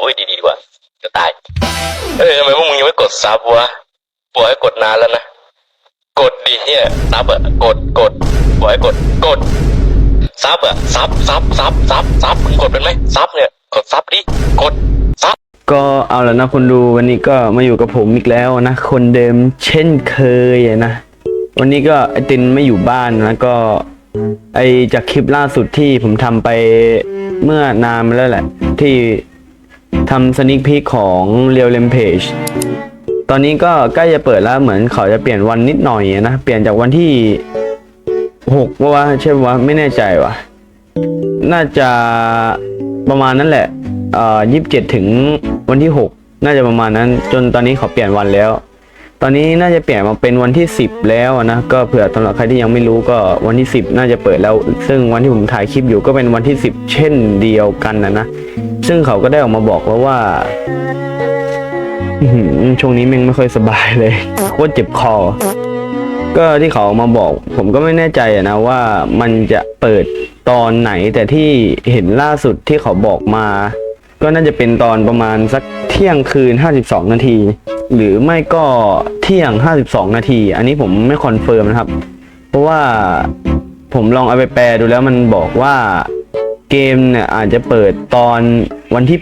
โอ้ยดีดีกว่าจะตาย เอ้ยทำไมพวกมึงยังไม่กดซับวะปล่อยให้กดนานแล้วนะ กดดิเนี่ยซับอะกดกดปล่อยให้กดกดซับอะซับซับซับซับซับมึงกดเป็นไหมซับเนี่ยกดซับดิกดซับก็เอาแล้วนะคนดูวันนี้ก็มาอยู่กับผมอีกแล้วนะ คนเดิมเช่นเคยนะ วันนี้ก็ไอตินไม่อยู่บ้านนะก็ ไอจากคลิปล่าสุดที่ผมทำไปเมื่อนานมาแล้วแหละ ที่ทำสนิคพีของเรียวเลมเพจตอนนี้ก็ใกล้จะเปิดแล้วเหมือนเขาจะเปลี่ยนวันนิดหน่อยนะ เปลี่ยนจากวันที่หกว่าใช่ปะวะไม่แน่ใจว่ะน่าจะประมาณนั้นแหละ เอ่อยี่สิบเจ็ดถึงวันที่หกน่าจะประมาณนั้น จนตอนนี้เขาเปลี่ยนวันแล้ว ตอนนี้น่าจะเปลี่ยนมาเป็นวันที่สิบแล้วนะก็เผื่อสำหรับใครที่ยังไม่รู้ก็วันที่สิบน่าจะเปิดแล้ว ซึ่งวันที่ผมถ่ายคลิปอยู่ก็เป็นวันที่สิบเช่นเดียวกันนะนะซึ่งเขาก็ได้ออกมาบอกแล้วว่าอื้อหือช่วงนี้แม่งไม่ค่อยสบายเลยโคตรเจ็บคอ ก็ที่เขามาบอก ผมก็ไม่แน่ใจอะนะว่ามันจะเปิดตอนไหนแต่ที่เห็นล่าสุดที่เขาบอกมา ก็น่าจะเป็นตอนประมาณสักเที่ยงคืน 52 นาที หรือไม่ก็เที่ยง 52 นาที อันนี้ผมไม่คอนเฟิร์มนะครับ เพราะว่าผมลองเอาไปแปลดูแล้วมันบอกว่าเกมเนี่ยอาจจะเปิดตอนวันที่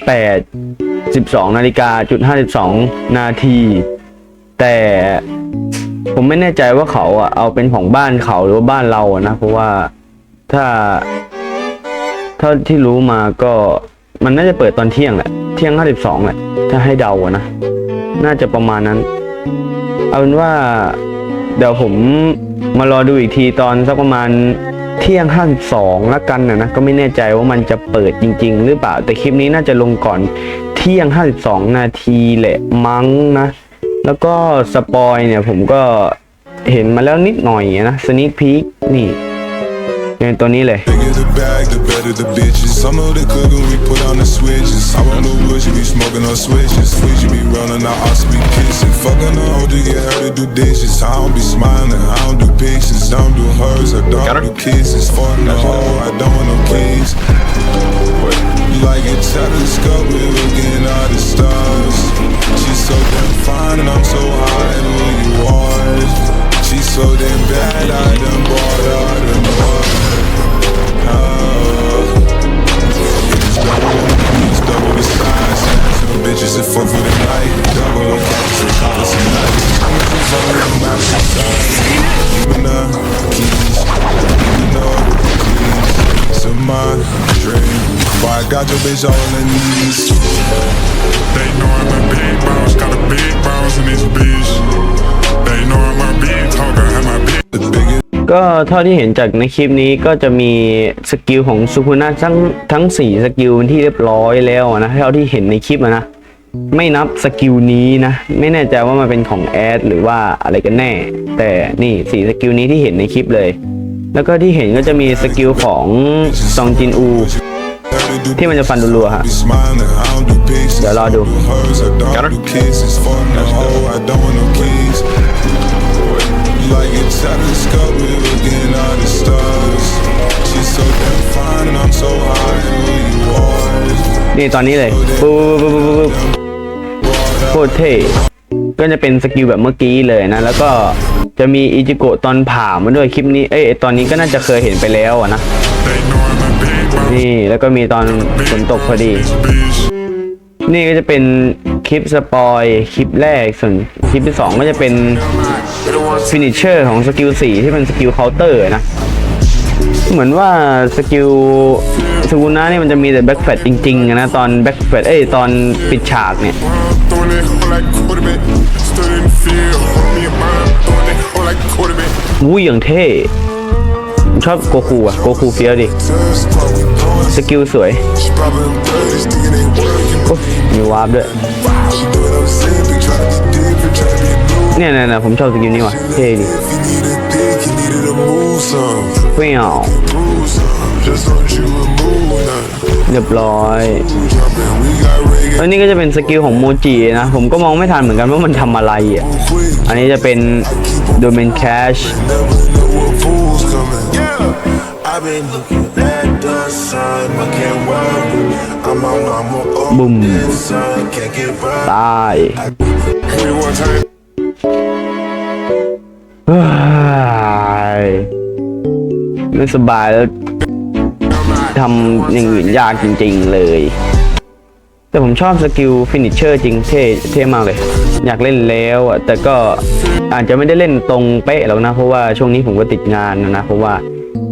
8 12นาฬิกาจุด52 นาที แต่ผมไม่แน่ใจว่าเขาอะเอาเป็นของบ้านเขาหรือว่าบ้านเราอะนะ เพราะว่าถ้า เท่าที่รู้มาก็ มันน่าจะเปิดตอนเที่ยงแหละ เที่ยง52แหละ ถ้าให้เดาอะนะ น่าจะประมาณนั้น เอาเป็นว่า เดี๋ยวผมมารอดูอีกทีตอนสักประมาณเที่ยง 52ละกันนะนะ ก็ไม่แน่ใจว่ามันจะเปิดจริง ๆ หรือเปล่า แต่คลิปนี้น่าจะลงก่อนเที่ยง 52 นาทีแหละมั้งนะ แล้วก็สปอยเนี่ยผมก็เห็นมาแล้วนิดหน่อยนะสนิคพีคนี่ เนี่ยตัวนี้เลย Bigger the bag, the better the bitches. Some know the cook when we put on got your bitch all on her knees. They know I'm a big boss, got a big boss in this bitch. They know I'm a big talker, I'm a big. The biggest. ก็เท่าที่เห็นจากในคลิปนี้ก็จะมีสกิลของซูคุนะทั้งทั้งสี่สกิลที่เรียบร้อยแล้วนะเท่าที่เห็นในคลิปอะนะไม่นับสกิลนี้นะ ไม่แน่ใจว่ามันเป็นของแอดหรือว่าอะไรกันแน่ แต่นี่สี่สกิลนี้ที่เห็นในคลิปเลย แล้วก็ที่เห็นก็จะมีสกิลของซองจินอู ที่มันจะฟันรัวๆฮะ Be smiling, I don't do pictures. เดี๋ยวรอดู hers, I don't do kisses. Fuck no, I don't want no kids. Like a telescope, we're looking at the stars. She's so damn fine, and I'm so high, and who you are. นี่ตอนนี้เลยปุ๊บปุ๊บปุ๊บปุ๊บโคตรเท่ก็จะเป็นสกิลแบบเมื่อกี้เลยนะ แล้วก็จะมีอิจิโกะตอนผ่ามาด้วยคลิปนี้ เอ้ยตอนนี้ก็น่าจะเคยเห็นไปแล้วอะนะ They know I'm a big boss, นี่แล้วก็มีตอนฝนตกพอดี นี่ก็จะเป็นคลิปสปอยคลิปแรกส่วนคลิปที่สองก็จะเป็นฟินิชเชอร์ของสกิลสี่ที่เป็นสกิลเคาน์เตอร์นะ เหมือนว่าสกิลสกุนะนี่มันจะมีแต่แบ็กแฟตจริงๆนะ ตอนแบ็กแฟตเอ้ยตอนปิดฉากเนี่ยวุ้ยอย่างเท่ ชอบโกคูอะโกคูเฟี้ยวดิ สกิลสวยโอ้มีวาร์ปด้วย เนี่ยเนี่ยเนี่ยผมชอบสกิลนี้ว่ะเท่ดิเปี้ยวเรียบร้อยแล้วนี่ก็จะเป็นสกิลของโมจินะ ผมก็มองไม่ทันเหมือนกันว่ามันทำอะไรอะ อันนี้จะเป็นโดเมนแคช get right. ตายเฮ้ยไม่สบายแล้วทำอย่างอื่นยากจริง ๆ เลย แต่ผมชอบสกิลฟินิชเชอร์จริงเท่เท่มากเลย อยากเล่นแล้วอะแต่ก็อาจจะไม่ได้เล่นตรงเป๊ะหรอกนะ เพราะว่าช่วงนี้ผมก็ติดงานนะ เพราะว่า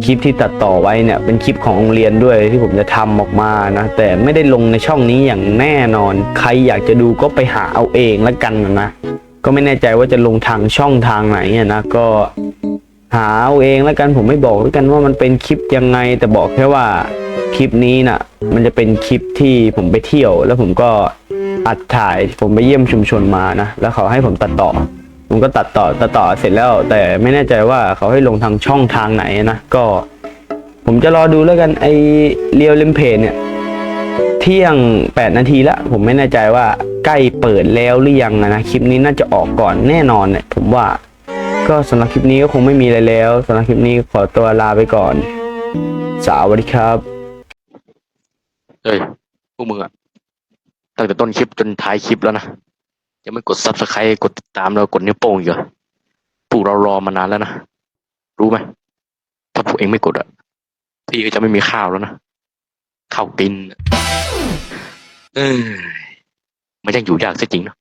คลิปที่ตัดต่อไว้เนี่ยเป็นคลิปของโรงเรียนด้วยที่ผมจะทำออกมานะแต่ไม่ได้ลงในช่องนี้อย่างแน่นอน ใครอยากจะดูก็ไปหาเอาเองละกันนะก็ไม่แน่ใจว่าจะลงทางช่องทางไหนนะก็หาเอาเองแล้วกันผมไม่บอกแล้วกันว่ามันเป็นคลิปยังไง แต่บอกแค่ว่าคลิปนี้น่ะ มันจะเป็นคลิปที่ผมไปเที่ยว แล้วผมก็อัดถ่ายผมไปเยี่ยมชุมชนมานะแล้วเขาให้ผมตัดต่อ ผมก็ตัดต่อตัดต่อเสร็จแล้ว แต่ไม่แน่ใจว่าเขาให้ลงทางช่องทางไหนนะก็ ผมจะรอดูแล้วกันไอเรียวลิมเพจเนี่ย เที่ยง 8 นาทีล้วผมไม่แน่ใจว่าใกล้เปิดแล้วหรือยังอะนะคลิปนี้น่าจะออกก่อนแน่นอนเนี่ยผมว่าก็สำหรับคลิปนี้ก็คงไม่มีอะไรแล้วสำหรับคลิปนี้ขอตัวลาไปก่อน สวัสดีครับเอ้ยพวกมึงอะตั้งแต่ต้นคลิปจนท้ายคลิปแล้วนะ ยังไม่กดซับสไครต์กดติดตามเรากดนิ้วโป้งอยู่พวกเรารอมานานแล้วนะ รู้ไหม ถ้าพวกเองไม่กดอะพี่ก็จะไม่มีข้าวแล้วนะ ข้าวกิน เออมันยังอยู่ยากซะจริงนะ